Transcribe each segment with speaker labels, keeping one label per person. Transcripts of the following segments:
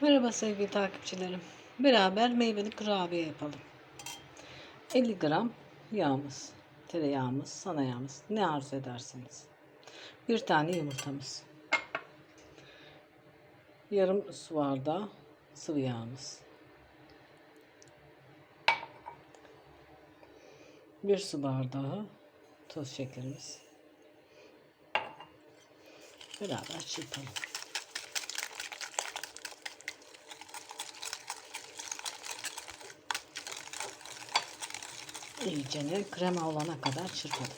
Speaker 1: Merhaba sevgili takipçilerim. Beraber meyveli kurabiye yapalım. 50 gram yağımız, tereyağımız, sana yağımız ne arzu ederseniz. Bir tane yumurtamız. Yarım su bardağı sıvı yağımız. Bir su bardağı toz şekerimiz. Beraber çırpalım. İyicene krema olana kadar çırpalım.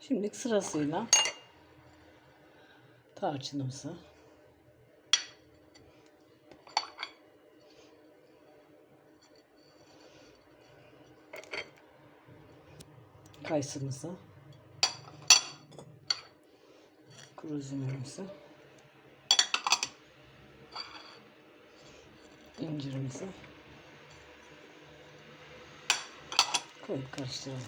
Speaker 1: Şimdi sırasıyla tarçınımızı kayısımızı kuru üzümümüzü incirimizi koyup karıştıralım.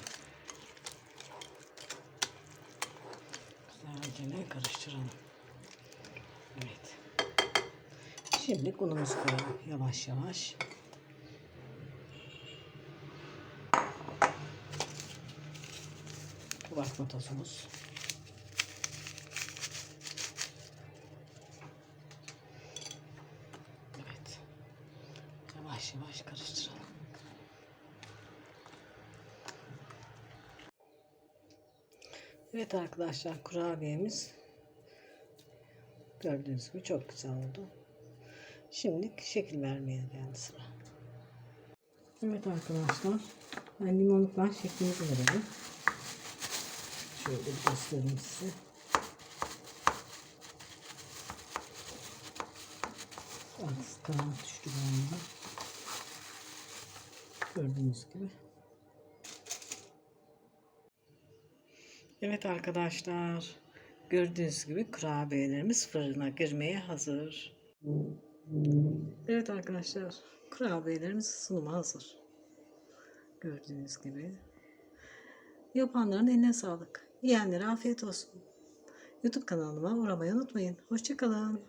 Speaker 1: Güzelce karıştıralım. Evet. Şimdi unumuzu koyalım yavaş yavaş. Kabartma tozumuz. Evet. Yavaş yavaş karıştıralım. Evet arkadaşlar kurabiyemiz gördüğünüz gibi çok güzel oldu. Şimdi şekil vermeye geldi sıra. Evet arkadaşlar ben limonluktan şeklimizi verelim. Şöyle bir göstereyim size. Karanlık düştü galiba. Gördüğünüz gibi. Evet arkadaşlar. Gördüğünüz gibi kurabiyelerimiz fırına girmeye hazır. Evet arkadaşlar. Kurabiyelerimiz sunuma hazır. Gördüğünüz gibi. Yapanların eline sağlık. Yiyenlere afiyet olsun. YouTube kanalıma uğramayı unutmayın. Hoşçakalın.